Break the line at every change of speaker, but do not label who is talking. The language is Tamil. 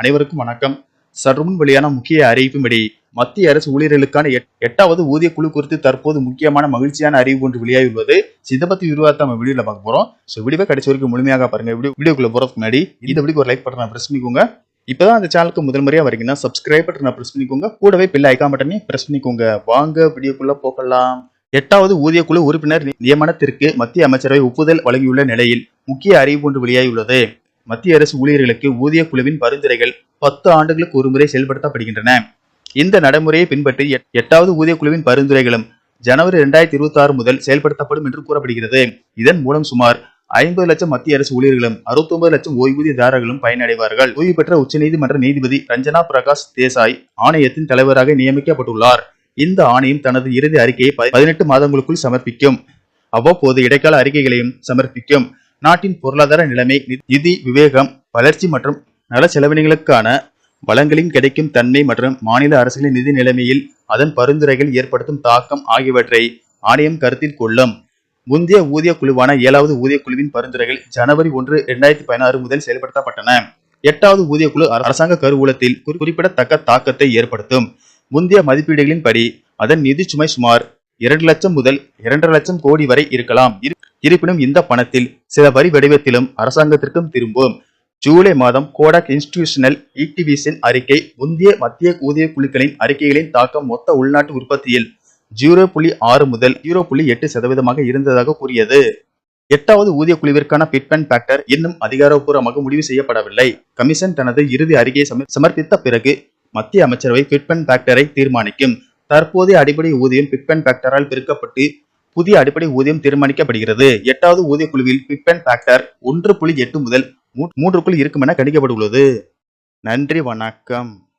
அனைவருக்கும் வணக்கம். சற்றுமுன் வெளியான முக்கிய அறிவிப்பின்படி மத்திய அரசு ஊழியர்களுக்கான எட்டாவது ஊதிய குழு குறித்து தற்போது முக்கியமான மகிழ்ச்சியான அறிவு ஒன்று வெளியாகியுள்ளது. So, இதை பத்தி விரிவாக நம்ம வீடியோல பார்க்க போறோம். ஸோ வீடியோ கடைசி வரைக்கும் முழுமையாக பாருங்க. வீடியோ வீடியோக்குள்ள போறதுக்கு முன்னாடி இந்த வீடியோக்கு ஒரு லைக் பட்டனை பிரஸ் பண்ணிக்கோங்க. இப்பதான் அந்த சேனலுக்கு முதல் முறையா வரீங்கன்னா சப்ஸ்கிரைப் பட்டனை பிரஸ் பண்ணிக்கோங்க. கூடவே பில் ஐக்கான் பட்டனே பிரஸ் பண்ணிக்கோங்க. வாங்க வீடியோக்குள்ள போகலாம். எட்டாவது ஊதிய குழு உறுப்பினர் நியமனத்திற்கு மத்திய அமைச்சரவை ஒப்புதல் வழங்கியுள்ள நிலையில் முக்கிய அறிவிப்பு ஒன்று வெளியாகியுள்ளது. மத்திய அரசு ஊழியர்களுக்கு ஊதிய குழுவின் பரிந்துரைகள் பத்து ஆண்டுகளுக்கு ஒருமுறை செயல்படுத்தப்படுகின்றன. இந்த நடைமுறையை பின்பற்றி எட்டாவது ஊதிய குழுவின் பரிந்துரைகளும் ஜனவரி இரண்டாயிரத்தி இருபத்தி ஆறு முதல் செயல்படுத்தப்படும் என்று கூறப்படுகிறது. இதன் மூலம் சுமார் ஐம்பது லட்சம் மத்திய அரசு ஊழியர்களும் 69 லட்சம் ஓய்வூதியதாரர்களும் பயனடைவார்கள். ஓய்வு பெற்ற உச்சநீதிமன்ற நீதிபதி ரஞ்சனா பிரகாஷ் தேசாய் ஆணையத்தின் தலைவராக நியமிக்கப்பட்டுள்ளார். இந்த ஆணையம் தனது இறுதி அறிக்கையை பதினெட்டு மாதங்களுக்குள் சமர்ப்பிக்கும். அவ்வப்போது இடைக்கால அறிக்கைகளையும் சமர்ப்பிக்கும். நாட்டின் பொருளாதார நிலைமை நிதி விவேகம் வளர்ச்சி மற்றும் நல செலவினங்களுக்கான வளங்களின் கிடைக்கும் தன்மை மற்றும் மாநில அரசுகளின் நிதி நிலைமையில் அதன் பரிந்துரைகள் ஏற்படுத்தும் தாக்கம் ஆகியவற்றை ஆணையம் கருத்தில் கொள்ளும். முந்தைய ஊதிய குழுவான ஏழாவது ஊதிய குழுவின் பரிந்துரைகள் ஜனவரி ஒன்று இரண்டாயிரத்தி பதினாறு முதல் செயல்படுத்தப்பட்டன. எட்டாவது ஊதிய குழு அரசாங்க கருவூலத்தில் குறி- குறிப்பிடத்தக்க தாக்கத்தை ஏற்படுத்தும். முந்தைய மதிப்பீடுகளின்படி அதன் நிதி சுமை சுமார் இரண்டு லட்சம் முதல் இரண்டரை லட்சம் கோடி வரை இருக்கலாம். இருப்பினும் இந்த பணத்தில் சில வரி வடிவத்திலும் அரசாங்கத்திற்கும் திரும்பும். ஜூலை மாதம் கோடாக் இன்ஸ்டிடியூஷனல் ஈக்டிவிஷன் அறிக்கை முந்தைய மத்திய ஊதிய குழுக்களின் அறிக்கைகளின் தாக்கம் மொத்த உள்நாட்டு உற்பத்தியில் ஜீரோ புள்ளி ஆறு முதல் ஜீரோ புள்ளி எட்டு சதவீதமாக இருந்ததாக கூறியது. எட்டாவது ஊதிய குழுவிற்கான பிட்மேன் ஃபேக்டர் இன்னும் அதிகாரப்பூர்வமாக முடிவு செய்யப்படவில்லை. கமிஷன் தனது இறுதி அறிக்கையை சமர்ப்பித்த பிறகு மத்திய அமைச்சரவை பிட்மேன் ஃபேக்டரை தீர்மானிக்கும். தற்போதைய அடிப்படை ஊதியம் பிட்மேன் ஃபேக்டரால் பெருக்கப்பட்டு புதிய அடிப்படை ஊதியம் தீர்மானிக்கப்படுகிறது. எட்டாவது ஊதிய குழுவில் பிப்பன் ஃபேக்டர் ஒன்று புள்ளி எட்டு முதல் மூன்றுக்குள் இருக்கும் என கணிக்கப்பட்டுள்ளது. நன்றி வணக்கம்.